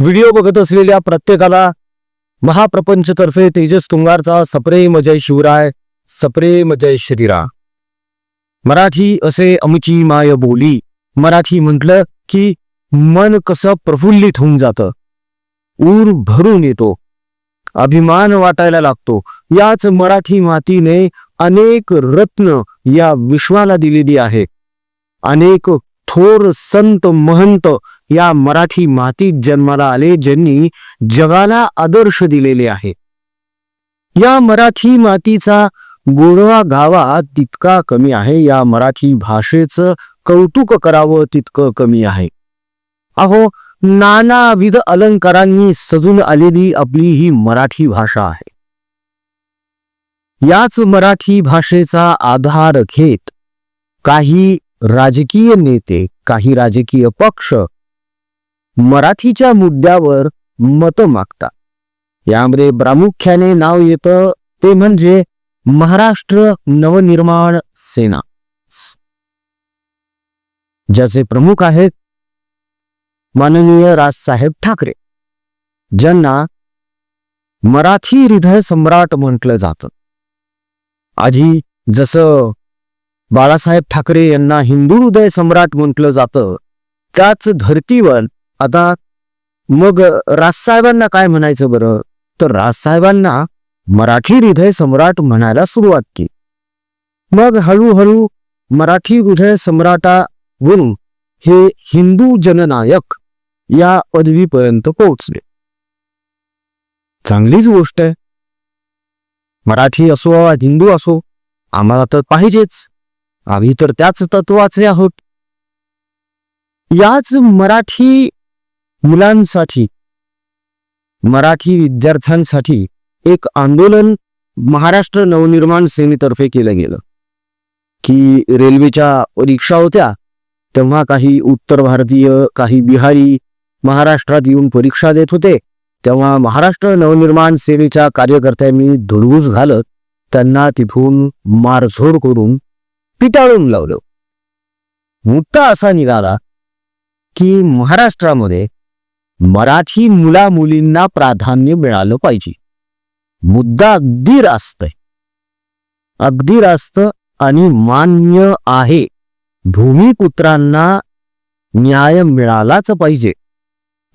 Video बघत असलेल्या प्रत्येकाला महाप्रपंचतर्फे तेजस तुंगारचा सप्रेम जय शिवराय सप्रेम जय श्रीराम. मराठी असे अमची माय बोली. मराठी म्हटलं की मन कसं प्रफुल्लित होऊन जातं. ऊर भरून येतो. अभिमान वाटायला लागतो. याच मराठी मातीने अनेक रत्न या विश्वाला दिलेली आहे. अनेक थोर संत महंत या मराठी मातीत जन्माला आले ज्यांनी जगाला आदर्श दिलेले आहे. या मराठी मातीचा गोडवा गावा तितका कमी आहे या मराठी भाषेचं कौतुक करावं तितकं कमी आहे. अहो नानाविध अलंकारांनी सजून आलेली आपली ही मराठी भाषा आहे. याच मराठी भाषेचा आधार घेत काही राजकीय नेते काही राजकीय पक्ष मराठीच्या मुद्द्यावर मत मागता. यामध्ये प्रामुख्याने नाव येतं ते म्हणजे महाराष्ट्र नवनिर्माण सेना. ज्याचे प्रमुख आहेत माननीय राजसाहेब ठाकरे ज्यांना मराठी हृदय सम्राट म्हटलं जातं. आधी जसं बाळासाहेब ठाकरे यांना हिंदू हृदय सम्राट म्हटलं जातं त्याच धर्तीवर आता मग राजसाहेबांना काय म्हणायचं बरं? तर राजसाहेबांना मराठी हृदय सम्राट म्हणायला सुरुवात केली. मग हळूहळू मराठी हृदय सम्राटावरून हे हिंदू जननायक या पदवीपर्यंत पोहोचले. चांगलीच गोष्ट आहे. मराठी असो वा हिंदू असो आम्हाला तर पाहिजेच. आम्ही तर त्याच तत्वाचे आहोत. याच मराठी मुलांसाठी मराठी विद्यार्थ्यांसाठी एक आंदोलन महाराष्ट्र नवनिर्माण सेनेतर्फे केलं गेलं. की रेल्वेच्या परीक्षा होत्या तेव्हा काही उत्तर भारतीय काही बिहारी महाराष्ट्रात येऊन परीक्षा देत होते. तेव्हा महाराष्ट्र नवनिर्माण सेनेच्या कार्यकर्त्यांनी धुडगूस घालत त्यांना तिथून मारझोड करून पिटाळून लावलं. मुद्दा असा निघाला की महाराष्ट्रामध्ये मराठी मुला मुलींना प्राधान्य मिळालं पाहिजे. मुद्दा अगदी रास्त अगदी रास्त आणि मान्य आहे. भूमिपुत्रांना न्याय मिळालाच पाहिजे.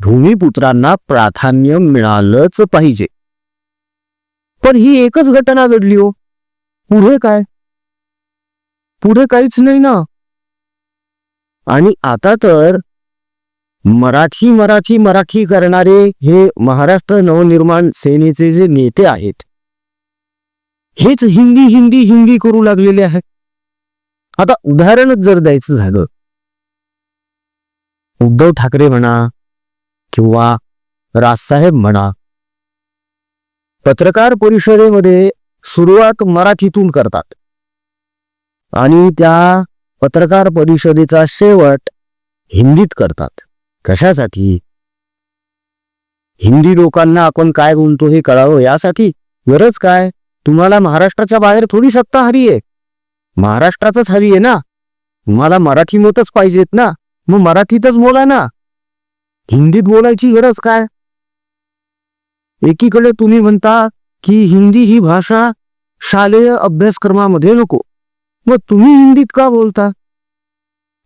भूमिपुत्रांना प्राधान्य मिळालंच पाहिजे. पण ही एकच घटना घडली हो. पुढे काय? पुढे काहीच नाही ना. आणि आता तर मराठी मराठी मराठी करणारे हे महाराष्ट्र नवनिर्माण सेनेचे जे नेते आहेत हेच हिंदी हिंदी हिंदी करू लागलेले आहेत. आता उदाहरणच जर द्यायचं झालं उद्धव ठाकरे म्हणा किंवा राजसाहेब म्हणा पत्रकार परिषदेमध्ये सुरुवात मराठीतून करतात आणि त्या पत्रकार परिषदेचा शेवट हिंदीत करतात. कशासाठी? हिंदी लोकांना आपण काय बोलतो हे कळावं यासाठी? गरज काय? तुम्हाला महाराष्ट्राच्या बाहेर थोडी सत्ता हवी आहे. महाराष्ट्रातच हवी आहे ना? तुम्हाला मराठी मतच पाहिजेत ना? मग मराठीतच बोला ना. हिंदीत बोलायची गरज काय? एकीकडे तुम्ही म्हणता की हिंदी ही भाषा शालेय अभ्यासक्रमामध्ये नको. मग तुम्ही हिंदीत का बोलता?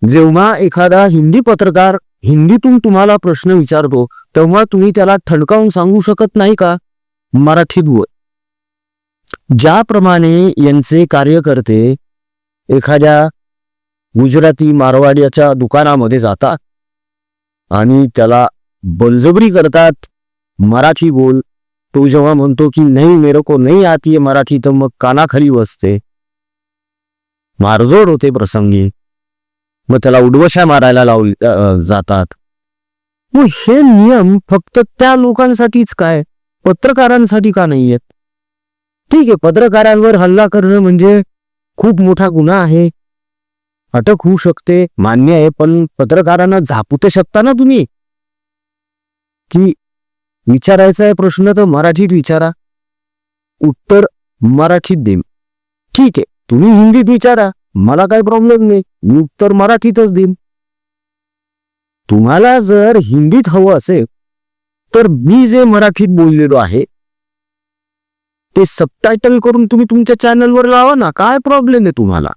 जेव्हा एखादा हिंदी पत्रकार हिंदीतून तुम्हाला प्रश्न विचारतो तेव्हा तुम्ही त्याला ठणकावून सांगू शकत नाही का? मराठीत बोल ज्याप्रमाणे यांचे कार्यकर्ते एखाद्या गुजराती मारवाड्याच्या दुकानामध्ये जातात आणि त्याला बलजबरी करतात मराठी बोल. तो जेव्हा म्हणतो की नाही मेरे को नाही आती मराठी तर मग कानाखाली बसते. मारजोड होते प्रसंगी. मग त्याला उडवशा मारायला लाव जातात. मग हे नियम फक्त त्या लोकांसाठीच काय? पत्रकारांसाठी का नाही आहेत ठीक आहे पत्रकारांवर हल्ला करणं म्हणजे खूप मोठा गुन्हा आहे. अटक होऊ शकते मान्य आहे पण पत्रकारांना झापू तर शकता ना तुम्ही? की विचारायचा आहे प्रश्न तर मराठीत विचारा. उत्तर मराठीत दे. ठीक आहे तुम्ही हिंदीत विचारा. मला काही प्रॉब्लेम नाही. मी उत्तर मराठीतच देईन. तुम्हाला जर हिंदीत हवं असेल तर मी जे मराठीत बोललेलो आहे ते सबटायटल करून तुम्ही तुमच्या चॅनलवर लावा ना. काय प्रॉब्लेम आहे तुम्हाला?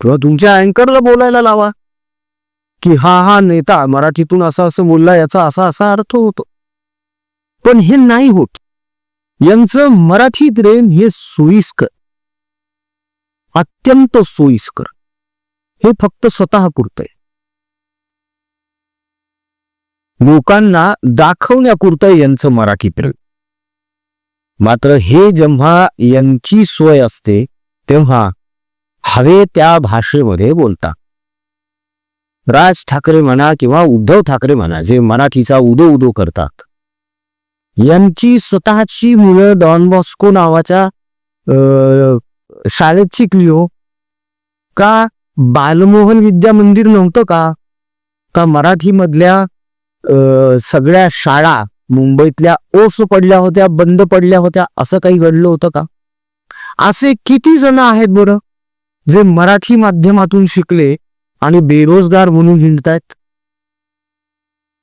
किंवा तुमच्या अँकरला बोलायला लावा. की हा हा नेता मराठीतून असं असं बोलला याचा असा असा अर्थ होतो. पण हे नाही होत. यांचं मराठी प्रेम हे सोयीस्कर. अत्यंत सोयीस्कर. हे फक्त स्वतः पुरतंय. लोकांना दाखवण्यापुरतं यांचं मराठी प्रेम मात्र हे जेव्हा यांची सोय असते तेव्हा हवे त्या भाषेमध्ये बोलतात. राज ठाकरे म्हणा किंवा उद्धव ठाकरे म्हणा जे मराठीचा उदो उदो करतात. यांची स्वतःची मुलं डॉन बॉस्को नावाच्या शाळेत शिकली हो. का बालमोहन विद्या मंदिर नव्हतं का? का मराठीमधल्या अ, सगळ्या शाळा मुंबईतल्या ओस पडल्या होत्या बंद पडल्या होत्या असं काही घडलं होतं का? असे किती जण आहेत बरं जे मराठी माध्यमातून शिकले आणि बेरोजगार म्हणून हिंडतायत?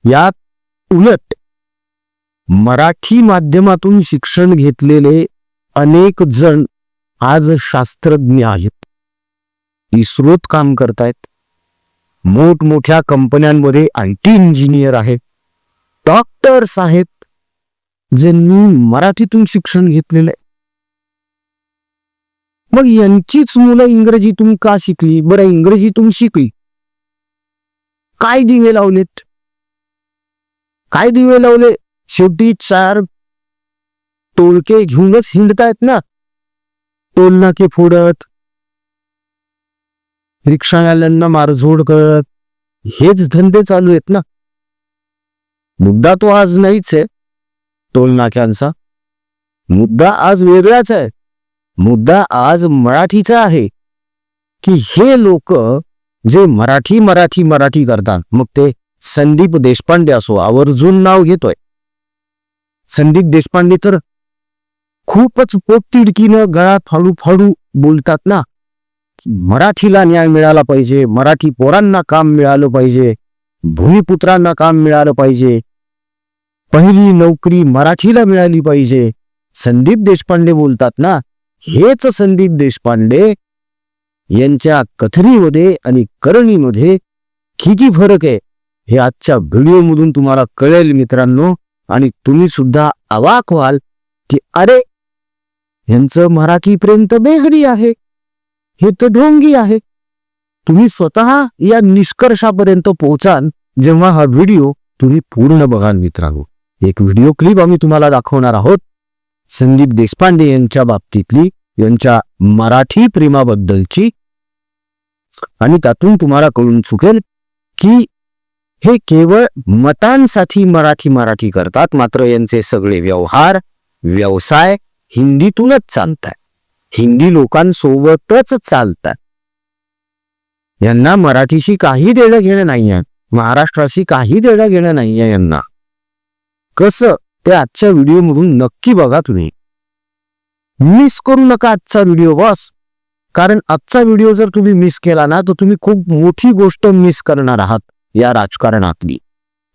यात उलट मराठी माध्यमातून शिक्षण घेतलेले अनेक जण आज शास्त्रज्ञ आहेत. इस्रोत काम करतायत. मोठमोठ्या कंपन्यांमध्ये आय टी इंजिनियर आहेत डॉक्टर्स आहेत ज्यांनी मराठीतून शिक्षण घेतलेलं आहे. मग यांचीच मुलं इंग्रजीतून का शिकली? बरं इंग्रजीतून शिकली. काय दिवे लावलेत? काय दिवे लावले? शेवटी चार टोळके घेऊनच हिंडतायत ना. टोलनाके फोडत. रिक्षावाल्यांना मारझोड करत. हेच धंदे चालू आहेत ना. मुद्दा तो आज नाहीच आहे टोलनाक्यांचा. मुद्दा आज वेगळाच आहे. मुद्दा आज मराठीचा आहे. की हे लोक जे मराठी मराठी मराठी करतात मग ते संदीप देशपांडे असो आवर्जून नाव घेतोय. संदीप देशपांडे तर खूपच पोटतिडकीनं गळा फाडू फाडू बोलतात ना मराठीला न्याय मिळाला पाहिजे मराठी पोरांना काम मिळालं पाहिजे भूमिपुत्रांना काम मिळालं पाहिजे पहिली नोकरी मराठीला मिळाली पाहिजे. संदीप देशपांडे बोलतात ना हेच संदीप देशपांडे यांच्या कथनीमध्ये आणि करणीमध्ये किती फरक आहे हे आजच्या व्हिडिओमधून तुम्हाला कळेल मित्रांनो. आणि तुम्ही सुद्धा अवाक व्हाल की अरे यांचं मराठी प्रेम तर बेगडी आहे. हे तर ढोंगी आहे. तुम्ही स्वतः या निष्कर्षापर्यंत पोहोचाल जेव्हा हा व्हिडिओ तुम्ही पूर्ण बघाल मित्रांनो. एक व्हिडिओ क्लिप आम्ही तुम्हाला दाखवणार आहोत. संदीप देशपांडे यांच्या बाबतीतली यांच्या मराठी प्रेमाबद्दलची. आणि त्यातून तुम्हाला कळून चुकेल की हे केवळ मतांसाठी मराठी मराठी करतात मात्र यांचे सगळे व्यवहार व्यवसाय हिंदीतूनच चालतात हिंदी लोकांसोबतच चालतात यांना मराठीशी काही देणं घेणं नाहीये. महाराष्ट्राशी काही देणं घेणं नाहीये यांना. कसं? ते आजच्या व्हिडिओमधून नक्की बघा तुम्ही. मिस करू नका आजचा व्हिडिओ बॉस. कारण आजचा व्हिडिओ जर तुम्ही मिस केला ना तर तुम्ही खूप मोठी गोष्ट मिस करणार आहात या राजकारणातली.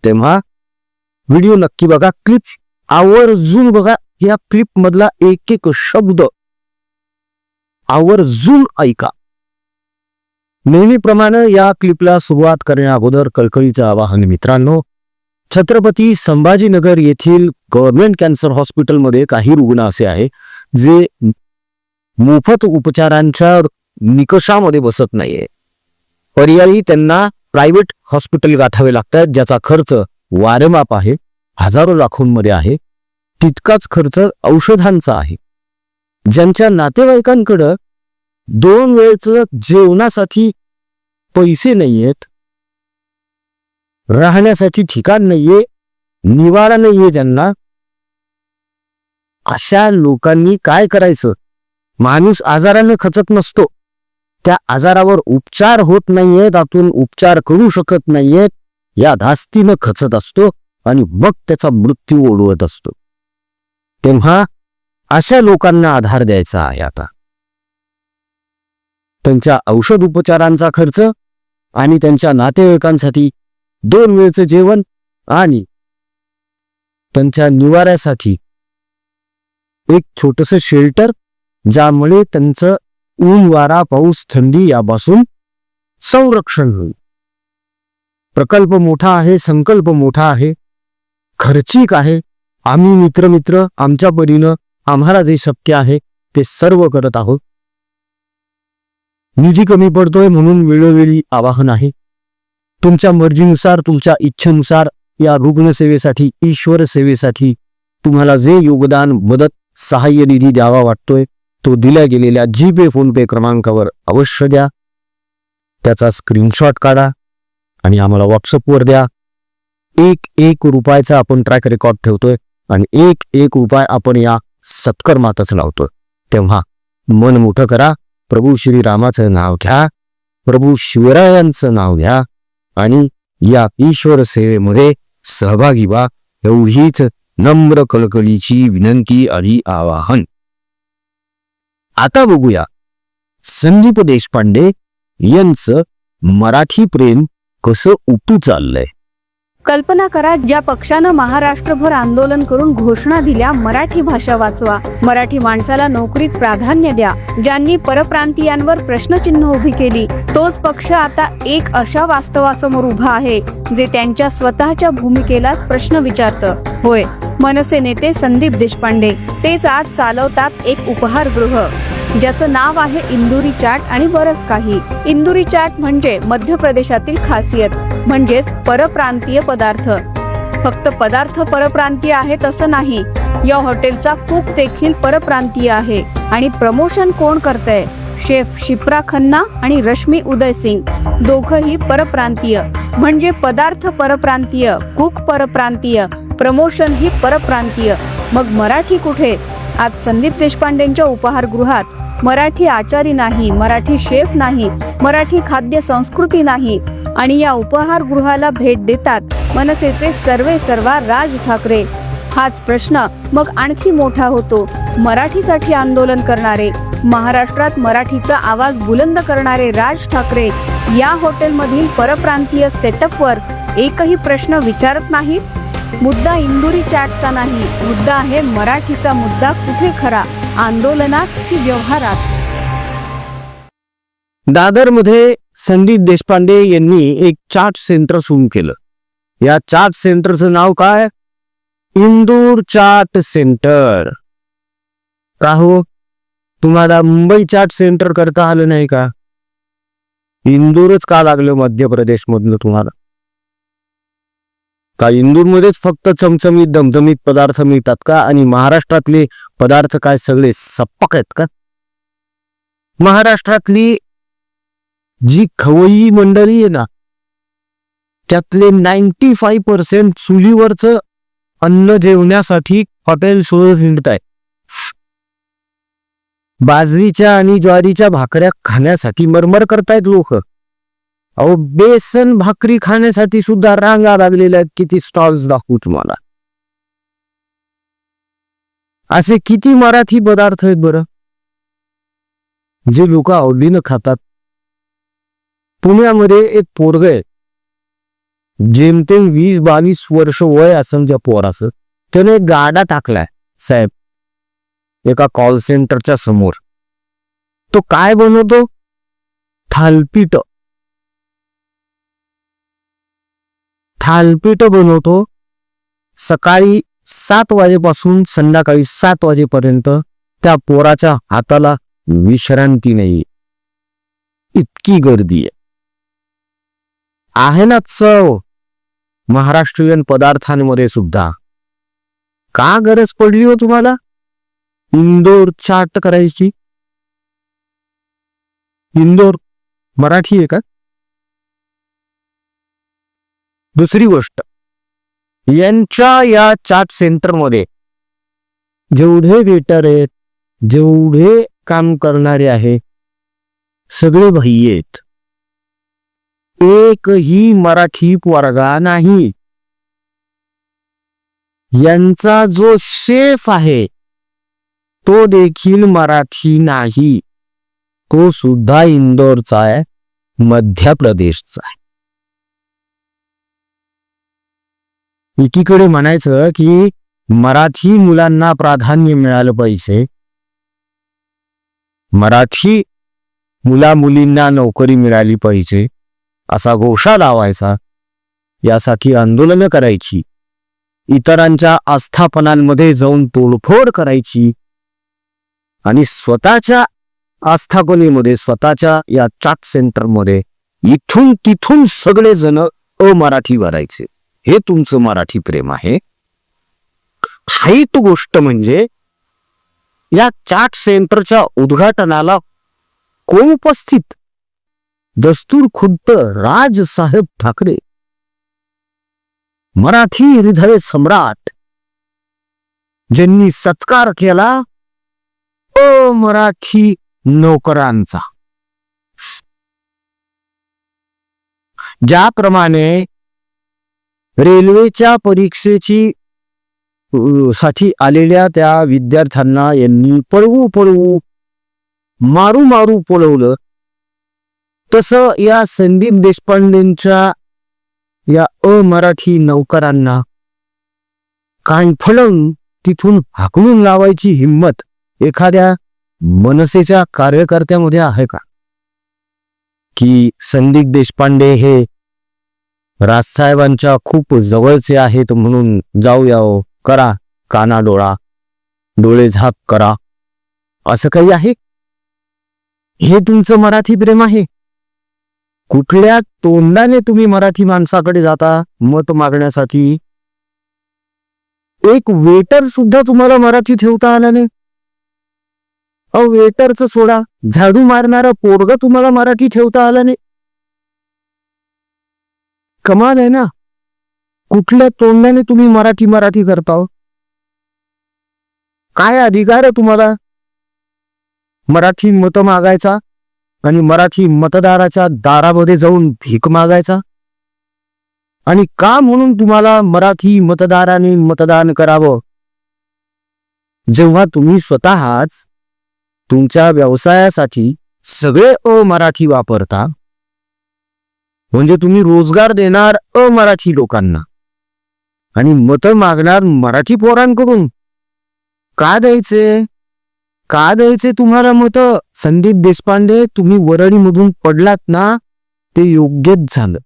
तेव्हा व्हिडिओ नक्की बघा क्लिप आवर्जून बघा या क्लिप मधला एक एक शब्द आवर्जून ऐका. नेहमीप्रमाणे या क्लिपला सुरुवात करण्या अगोदर कळकळीचं आवाहन मित्रांनो छत्रपती संभाजीनगर येथील गव्हर्नमेंट कॅन्सर हॉस्पिटलमध्ये काही रुग्ण असे आहे जे मोफत उपचारांच्या निकषामध्ये बसत नाहीये. पर्यायी त्यांना प्रायव्हेट हॉस्पिटल गाठावे लागतात ज्याचा खर्च वारेमाप आहे हजारो लाखोंमध्ये आहे. तितकाच खर्च औषधांचा आहे. ज्यांच्या नातेवाईकांकडं दोन वेळचं जेवणासाठी पैसे नाहीयेत राहण्यासाठी ठिकाण नाहीये निवारा नाहीये ज्यांना अशा लोकांनी काय करायचं? माणूस आजाराने खचत नसतो. त्या आजारावर उपचार होत नाहीये त्यातून उपचार करू शकत नाहीयेत. या धास्तीनं खचत असतो आणि मग त्याचा मृत्यू ओढवत असतो. तेव्हा अशा लोकांना आधार द्यायचा आहे आता. त्यांच्या औषध उपचारांचा खर्च आणि त्यांच्या नातेवाईकांसाठी दोन वेळचं जेवण आणि त्यांच्या निवाऱ्यासाठी एक छोटस शेल्टर ज्यामुळे त्यांचं ऊन वारा पाऊस थंडी यापासून संरक्षण होईल. प्रकल्प मोठा आहे संकल्प मोठा आहे खर्चिक आहे आम्ही मित्र मित्र आमच्या परीनं आम्हाला जे शक्य आहे ते सर्व करत आहोत. निधी कमी पडतोय म्हणून वेळोवेळी आवाहन आहे. तुमच्या मर्जीनुसार तुमच्या इच्छेनुसार या रुग्णसेवेसाठी ईश्वर सेवेसाठी तुम्हाला जे योगदान मदत सहाय्य निधी द्यावा वाटतोय तो दिल्या गेलेल्या जी पे फोन पे क्रमांकावर अवश्य द्या. त्याचा स्क्रीनशॉट काढा आणि आम्हाला व्हॉट्सअपवर द्या. एक एक रुपयाचा आपण ट्रॅक रेकॉर्ड ठेवतोय. आणि एक एक उपाय आपण या सत्कर्मातच लावतो. तेव्हा मन मोठं करा. प्रभू श्रीरामाचं नाव घ्या. प्रभू शिवरायांचं नाव घ्या. आणि या ईश्वर सेवेमध्ये सहभागी व्हा. एवढीच नम्र कळकळीची विनंती आणि आवाहन. आता बघूया. संदीप देशपांडे यांचं मराठी प्रेम कसं उतू चाललंय? कल्पना करा ज्या पक्षानं महाराष्ट्रभर आंदोलन करून घोषणा दिल्या मराठी भाषा वाचवा. मराठी माणसाला नोकरीत प्राधान्य द्या. ज्यांनी परप्रांतीयांवर प्रश्नचिन्ह उभी केली तोच पक्ष आता एक अशा वास्तवासमोर उभा आहे जे त्यांच्या स्वतःच्या भूमिकेलाच प्रश्न विचारतं. होय मनसे नेते संदीप देशपांडे. तेच आज चालवतात एक उपहारगृह. ज्याचं नाव आहे इंदुरी चाट आणि बरंच काही. इंदुरी चाट म्हणजे मध्य प्रदेशातील खासियत. म्हणजेच परप्रांतीय पदार्थ. फक्त पदार्थ परप्रांतीय आहेत असं नाही या हॉटेलचा कुक देखील परप्रांतीय आहे. आणि प्रमोशन कोण करतंय? शेफ शिप्रा खन्ना आणि रश्मी उदय सिंग. दोघही परप्रांतीय. म्हणजे पदार्थ परप्रांतीय कुक परप्रांतीय प्रमोशन ही परप्रांतीय. मग मराठी कुठे? आज संदीप देशपांडेंच्या उपहारगृहात. मराठी आचारी नाही मराठी शेफ नाही मराठी खाद्य संस्कृती नाही आणि या उपहारगृहाला भेट देतात मनसेचे सर्वे सर्वा राज ठाकरे. हाच प्रश्न मग आणखी मोठा होतो. मराठीसाठी आंदोलन करणारे महाराष्ट्रात मराठीचा आवाज बुलंद करणारे राज ठाकरे या हॉटेलमधील परप्रांतीय सेटअपवर एकही प्रश्न विचारत नाहीत? मुद्दा इंदुरी चॅटचा नाही मुद्दा आहे मराठीचा मुद्दा कुठे खरा? आंदोलनात की व्यवहारात? दादरमध्ये संदीप देशपांडे यांनी एक चाट सेंटर सुरू केलं. या चाट सेंटरचं नाव काय? इंदूर चाट सेंटर. का हो? तुम्हाला मुंबई चाट सेंटर करता आलं नाही का? इंदूरच का लागलं मध्य प्रदेश मधलं तुम्हाला? का इंदूरमध्येच फक्त चमचमीत दमदमीत पदार्थ मिळतात का? आणि महाराष्ट्रातले पदार्थ काय सगळे सप्पक आहेत का? महाराष्ट्रातली जी खवई मंडळी आहे ना त्यातले नाईन्टी फाईव्ह पर्सेंट चुलीवरचं अन्न जेवण्यासाठी हॉटेल शोधत हिंडत आहे. बाजरीच्या आणि ज्वारीच्या भाकऱ्या खाण्यासाठी मरमर करतायत लोक. अहो बेसन भाकरी खाण्यासाठी सुद्धा रांगा लागलेल्या आहेत किती स्टॉल्स दाखवू तुम्हाला. असे किती मराठी पदार्थ आहेत बरं जे लोक आवडीनं खातात. पुण्यामध्ये एक पोरग आहे. जेमतेम वीस बावीस वर्ष वय असेल त्या पोराचं. त्याने एक गाडा टाकलाय साहेब. एका कॉल सेंटरच्या समोर. तो काय बनवतो? थालपीठ. थालपीठ बनवतो. सकाळी सात वाजेपासून संध्याकाळी सात वाजेपर्यंत त्या पोराच्या हाताला विश्रांती नाही. इतकी गर्दी आहे. आहे ना चव? महाराष्ट्रीयन पदार्थांमध्ये सुद्धा. का गरज पडली हो तुम्हाला? इंदोर चाट करायची. इंदोर मराठी आहे का? दुसरी गोष्ट. यांच्या या चाट सेंटरमध्ये जेवढे वेटर आहेत जेवढे काम करणारे आहे सगळे भाई आहेत. एकही मराठी पोरगा नाही. यांचा जो शेफ आहे तो देखील मराठी नाही. तो सुद्धा इंदोरचा आहे मध्य प्रदेशचा आहे. एकीकडे म्हणायचं की मराठी मुलांना प्राधान्य मिळालं पाहिजे. मराठी मुला मुलींना नोकरी मिळाली पाहिजे. असा घोषा लावायचा. यासाठी आंदोलनं करायची. इतरांच्या आस्थापनांमध्ये जाऊन तोडफोड करायची. आणि स्वतःच्या आस्थापनेमध्ये स्वतःच्या या चाट सेंटरमध्ये इथून तिथून सगळे जण अमराठी भरायचे हे तुमचं मराठी प्रेम आहे. हाईट गोष्ट म्हणजे या चाट सेंटरच्या उद्घाटनाला कोण उपस्थित? दस्तूर खुद्द राजसाहेब ठाकरे. मराठी हृदय सम्राट. ज्यांनी सत्कार केला अमराठी नोकरांचा. ज्याप्रमाणे रेल्वेच्या परीक्षेची साठी आलेल्या त्या विद्यार्थ्यांना यांनी पळवू पळवू मारू मारू पळवलं तसं या संदीप देशपांडेंच्या या अमराठी नौकरांना काही फळवून तिथून हाकलून लावायची हिंमत एखाद्या मनसेच्या कार्यकर्त्यामध्ये आहे का? की संदीप देशपांडे हे राजसाहेबांच्या खूप जवळचे आहेत म्हणून जाऊया हो, करा काना डोळा डोळे झाक करा. असं काही आहे? हे तुमचं मराठी प्रेम आहे? कुठल्या तोंडाने तुम्ही मराठी माणसाकडे जाता मत मागण्यासाठी? एक वेटर सुद्धा तुम्हाला मराठी ठेवता आला नाही. अहो वेटरच सोडा झाडू मारणारा पोरग तुम्हाला मराठी ठेवता आला नाही. कमाल आहे ना? कुठल्या तोंडाने तुम्ही मराठी मराठी करता हो? काय अधिकार आहे तुम्हाला? मराठी मत मागायचा? आणि मराठी मतदाराच्या दारामध्ये जाऊन भीक मागायचा? आणि का म्हणून तुम्हाला मराठी मतदाराने मतदान करावं? जेव्हा तुम्ही स्वतःच तुमच्या व्यवसायासाठी सगळे अमराठी वापरता म्हणजे तुम्ही रोजगार देणार अमराठी लोकांना आणि मत मागणार मराठी पोरांकडून का द्यायचे? का द्यायचे तुम्हाला मत संदीप देशपांडे तुम्ही वरळीमधून पडलात ना ते योग्यच झालं.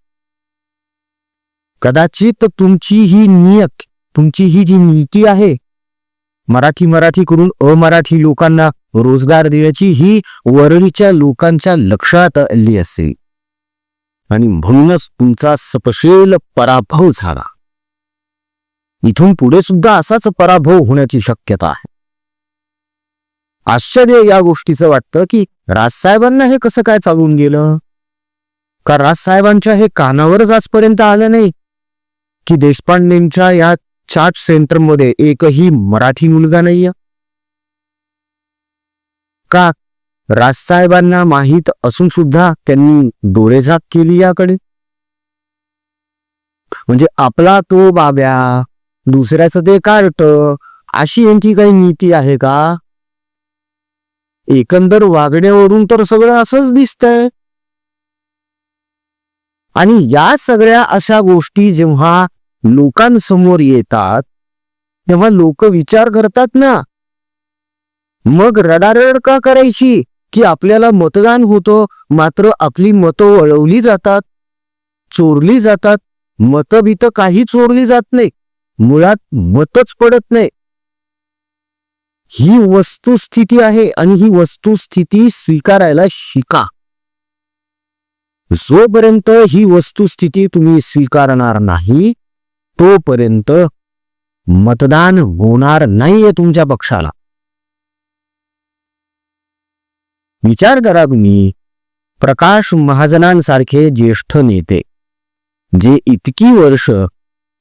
कदाचित तुमची ही नियत तुमची ही जी नीती आहे मराठी मराठी करून अमराठी लोकांना रोजगार देण्याची ही वरळीच्या लोकांच्या लक्षात आली असेल. आणि म्हणूनच तुमचा सपशेल पराभव झाला. इथून पुढे सुद्धा असाच पराभव होण्याची शक्यता आहे. आश्चर्य या गोष्टीचं वाटतं की राजसाहेबांना हे कसं काय चालून गेलं? का राजसाहेबांच्या हे कानावरच आजपर्यंत आलं नाही? की देशपांडेंच्या या चाट सेंटरमध्ये एकही मराठी मुलगा नाहीये? का राजसाहेबांना माहीत असून सुद्धा त्यांनी डोळेझाक केली याकडे? म्हणजे आपला तो बाब्या दुसऱ्याचं ते कार्ट अशी यांची काही नीती आहे का? एकंदर वागण्यावरून तर सगळं असंच दिसतंय. आणि या सगळ्या अशा गोष्टी जेव्हा लोकांसमोर येतात तेव्हा लोक विचार करतात ना मग रडारड का करायची की आपल्याला मतदान होतं मात्र आपली मतं वळवली जातात चोरली जातात मतं काही चोरली जात नाही मुळात मतच पडत नाही. ही वस्तुस्थिती आहे आणि ही वस्तुस्थिती स्वीकारायला शिका. जोपर्यंत ही वस्तुस्थिती तुम्ही स्वीकारणार नाही तोपर्यंत मतदान होणार नाहीये तुमच्या पक्षाला. विचार करा तुम्ही प्रकाश महाजनांसारखे ज्येष्ठ नेते जे इतकी वर्ष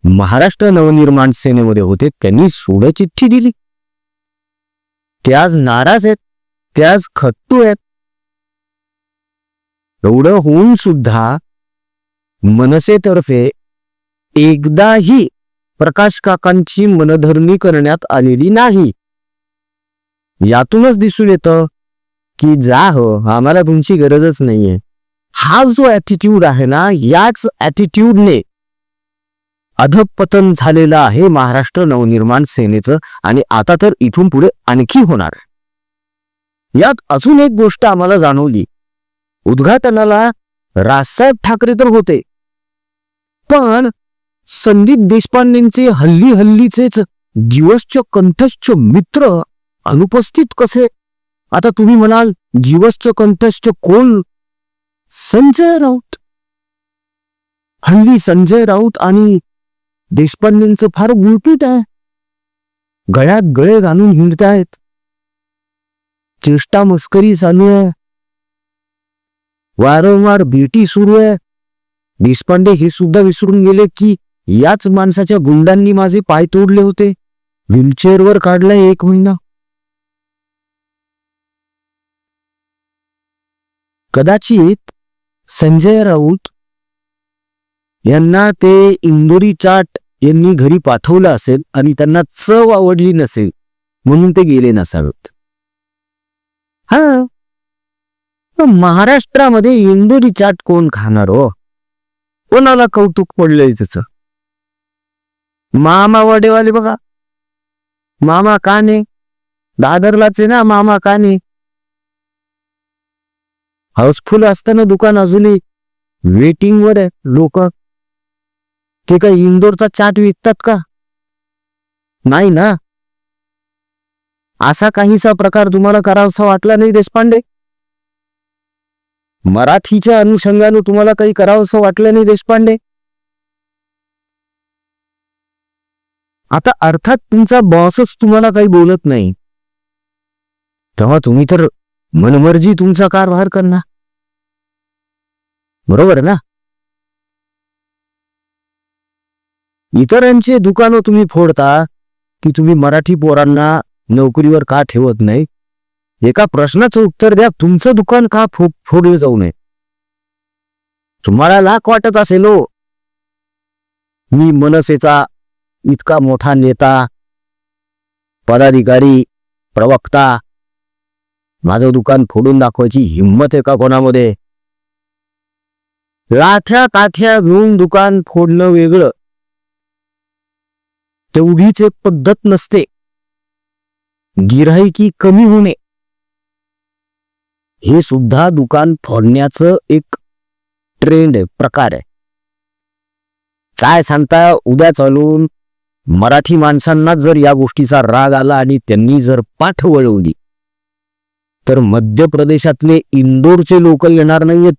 महाराष्ट्र नवनिर्माण सेनेमध्ये होते त्यांनी सोडचिठ्ठी दिली. ते आज नाराज आहेत ते आज खट्टू आहेत. एवढं होऊन सुद्धा मनसेतर्फे एकदाही प्रकाश काकांची मनधरणी करण्यात आलेली नाही. यातूनच दिसून येतं की जा हो आम्हाला तुमची गरजच नाहीये. हा जो ॲटिट्यूड आहे ना याच ॲटिट्यूडने अधपतन झालेलं आहे महाराष्ट्र नवनिर्माण सेनेचं आणि आता तर इथून पुढे आणखी होणार. यात अजून एक गोष्ट आम्हाला जाणवली. उद्घाटनाला राजसाहेब ठाकरे तर होते. पण संदीप देशपांडेंचे हल्ली हल्लीचेच जीवसच्या कंठस्थ मित्र अनुपस्थित कसे? आता तुम्ही म्हणाल जीवसचं कंठस्थ कोण? संजय राऊत. हल्ली संजय राऊत आणि देशपांडेंचं फार गुळपीट आहे. गळ्यात गळे घालून हिंडतायत. चेष्टा मस्करी चालू आहे. वारंवार भेटी सुरू आहे. देशपांडे हे सुद्धा विसरून गेले की याच माणसाच्या गुंडांनी माझे पाय तोडले होते. व्हीलचेअरवर काढलाय एक महिना. कदाचित संजय राऊत यांना ते इंदोरी चाट यांनी घरी पाठवलं असेल आणि त्यांना चव आवडली नसेल म्हणून ते गेले नसावेत. हा. महाराष्ट्रामध्ये इंदोरी चाट कोण खाणार हो? कोणाला कौतुक पडलंय त्याच? मामा वडेवाले बघा. मामा काने. दादरलाच आहे ना मामा काने. हाऊसफुल असताना दुकान अजूनही वेटिंगवर आहे. लोक ते काय इंदोरचा चाट विकतात का? नाही ना. असा काहीसा प्रकार तुम्हाला करावासा वाटला नाही देशपांडे? मराठीच्या अनुषंगानं तुम्हाला काही करावंसं वाटलं नाही देशपांडे? आता अर्थात तुमचा बॉसच तुम्हाला काही बोलत नाही. तेव्हा तुम्ही तर मनमर्जी तुमचा कारभार करणार. बरोबर ना? इतरांचे दुकानं तुम्ही फोडता की तुम्ही मराठी पोरांना नोकरीवर का ठेवत नाही? एका प्रश्नाचं उत्तर द्या तुमचं दुकान का फो फोडलं जाऊ नये? तुम्हाला लाख वाटत असेल हो. मी मनसेचा इतका मोठा नेता पदाधिकारी प्रवक्ता माझं दुकान फोडून दाखवायची हिंमत आहे का कोणामध्ये? लाठ्या काठ्या घेऊन दुकान फोडणं वेगळं. तेवढीच एक पद्धत नसते. गिराईकी कमी होणे. हे सुद्धा दुकान फोडण्याचं एक ट्रेंड आहे प्रकार आहे. काय सांगता उद्या चालून मराठी माणसांना जर या गोष्टीचा राग आला आणि त्यांनी जर पाठ वळवली तर मध्य प्रदेशातले इंदोरचे लोक येणार नाहीयेत.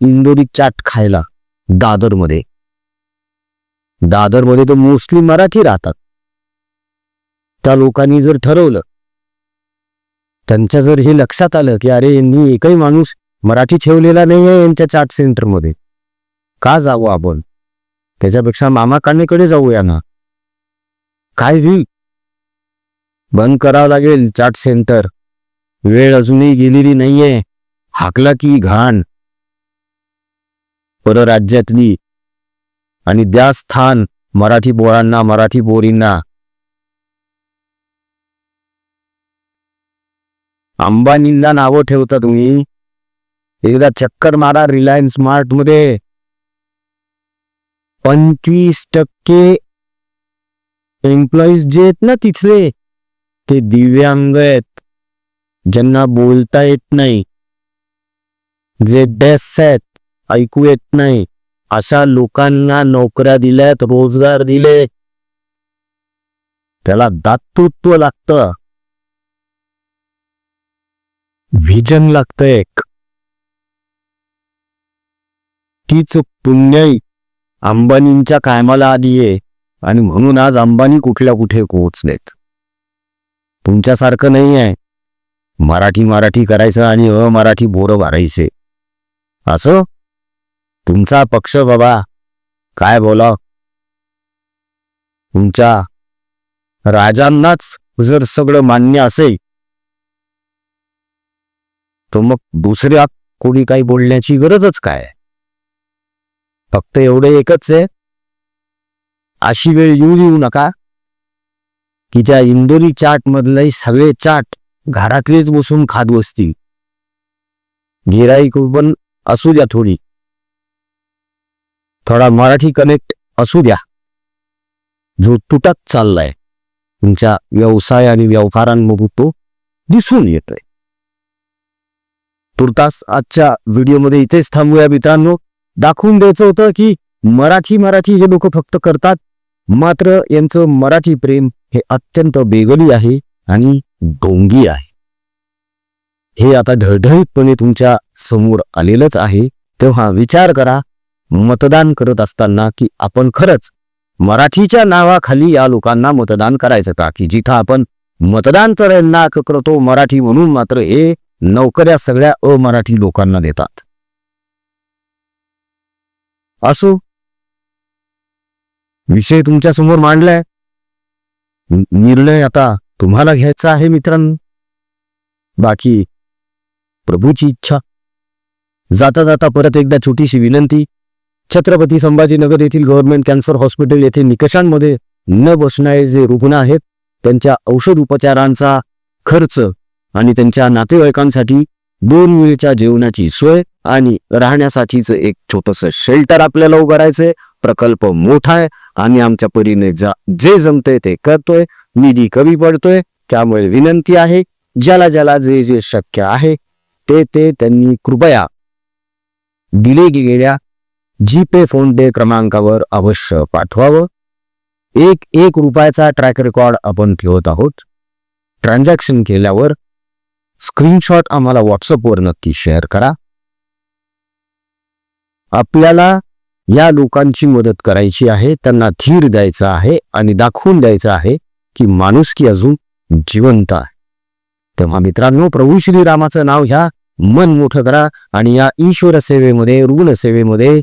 इंदोरी चाट खायला दादरमध्ये. दादरमध्ये तर मोस्टली मराठी राहतात. त्या लोकांनी जर ठरवलं त्यांच्या जर हे लक्षात आलं की अरे यांनी एकही माणूस मराठी ठेवलेला नाही आहे यांच्या चाट सेंटरमध्ये का जावं आपण? त्याच्यापेक्षा मामा कानेकडे जाऊया ना. काय होईल? बंद करावं लागेल चाट सेंटर. वेळ अजूनही गेलेली नाहीये. हाकला की घाण. परराज्यातली आणि द्या स्थान मराठी पोरांना मराठी बोरींना अंबानींना नावं ठेवता तुम्ही. एकदा चक्कर मारा रिलायन्स मार्टमध्ये. पंचवीस टक्के एम्प्लॉईज जे आहेत ना तिथले ते दिव्यांग आहेत. ज्यांना बोलता येत नाही. जे डेफ आहेत ऐकू येत नाही. अशा लोकांना नोकऱ्या दिल्यात रोजगार दिले. त्याला दातृत्व लागतं. व्हिजन लागतं एक. तीच पुण्याई अंबानींच्या कायमाला आली आहे. आणि म्हणून आज अंबानी कुठल्या कुठे पोहोचलेत. तुमच्यासारखं नाही आहे. मराठी मराठी करायचं आणि अमराठी बोरं भरायचे असं? तुमचा पक्ष बाबा काय बोला? तुमच्या राजांनाच जर सगळं मान्य असेल तर मग दुसऱ्या कोणी काही बोलण्याची गरजच काय? फक्त एवढं एकच आहे अशी वेळ येऊ येऊ नका की त्या इंदोरी चाट मधले सगळे चाट घरातलेच बसून खात बसतील. गिराईक पण असू द्या थोडी. थोडा मराठी कनेक्ट असू द्या. जो तुटत चाललाय तुमच्या व्यवसाय आणि व्यवहारांमधून तो दिसून येतोय. तुर्तास आजच्या व्हिडिओमध्ये इथेच थांबूया मित्रांनो. दाखवून द्यायचं होतं की मराठी मराठी हे लोक फक्त करतात. मात्र यांचं मराठी प्रेम हे अत्यंत बेगली आहे आणि डोंगी आहे. हे आता ढळढळीतपणे तुमच्यासमोर आलेलंच आहे. तेव्हा विचार करा मतदान करत असताना की आपण खरंच मराठीच्या नावाखाली या लोकांना मतदान करायचं का? की जिथं आपण मतदान तर यांना क- करतो मराठी म्हणून मात्र हे नोकऱ्या सगळ्या अमराठी लोकांना देतात. असो. विषय तुमच्यासमोर मांडलाय. निर्णय आता तुम्हाला घ्यायचा आहे मित्रांनो. बाकी प्रभूची इच्छा. जाता जाता परत एकदा छोटीशी विनंती. छत्रपती संभाजीनगर येथील गव्हर्नमेंट कॅन्सर हॉस्पिटल येथे निकषांमध्ये न बसणारे जे रुग्ण आहेत त्यांच्या औषध उपचारांचा खर्च आणि त्यांच्या नातेवाईकांसाठी दोन वेळच्या जेवणाची सोय आणि राहण्यासाठीचं एक छोटस शेल्टर आपल्याला उभारायचंय. प्रकल्प मोठा आहे आणि आमच्या परीने जा जे जमतंय ते करतोय. निधी कमी पडतोय. त्यामुळे विनंती आहे ज्याला ज्याला जे जे शक्य आहे ते ते त्यांनी कृपया दिले गेलेल्या जी पे फोन पे क्रमांकावर अवश्य पाठवावं. एक एक रुपयाचा ट्रॅक रेकॉर्ड आपण ठेवत आहोत. ट्रान्झॅक्शन केल्यावर स्क्रीनशॉट आम्हाला व्हॉट्सअपवर नक्की शेअर करा. आपल्याला या लोकांची मदत करायची आहे त्यांना धीर द्यायचा आहे आणि दाखवून द्यायचं आहे की माणुसकी अजून जिवंत आहे. तेव्हा मित्रांनो प्रभू श्रीरामाचं नाव ह्या मन मोठं करा आणि या ईश्वर सेवेमध्ये रुग्ण सेवेमध्ये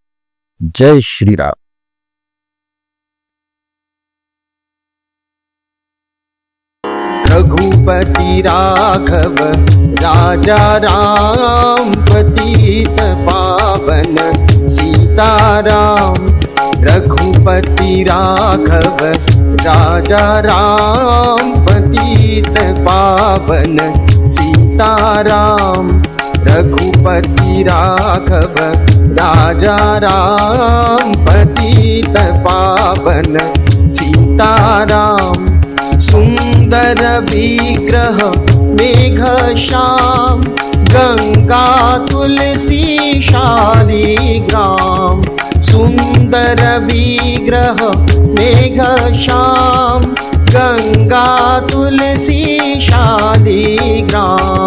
जय श्रीराम. रघुपति राघव राजा राम पतित पावन सीताराम। रघुपति राघव राजा राम पतित पावन सीताराम। रघुपति राघव राजा राम पतित पावन सीताराम सुन्दर विग्रह मेघ श्याम गङ्गा तुलसी शालिग्राम सुन्दर विग्रह मेघ श्याम गङ्गा तुलसी शालिग्राम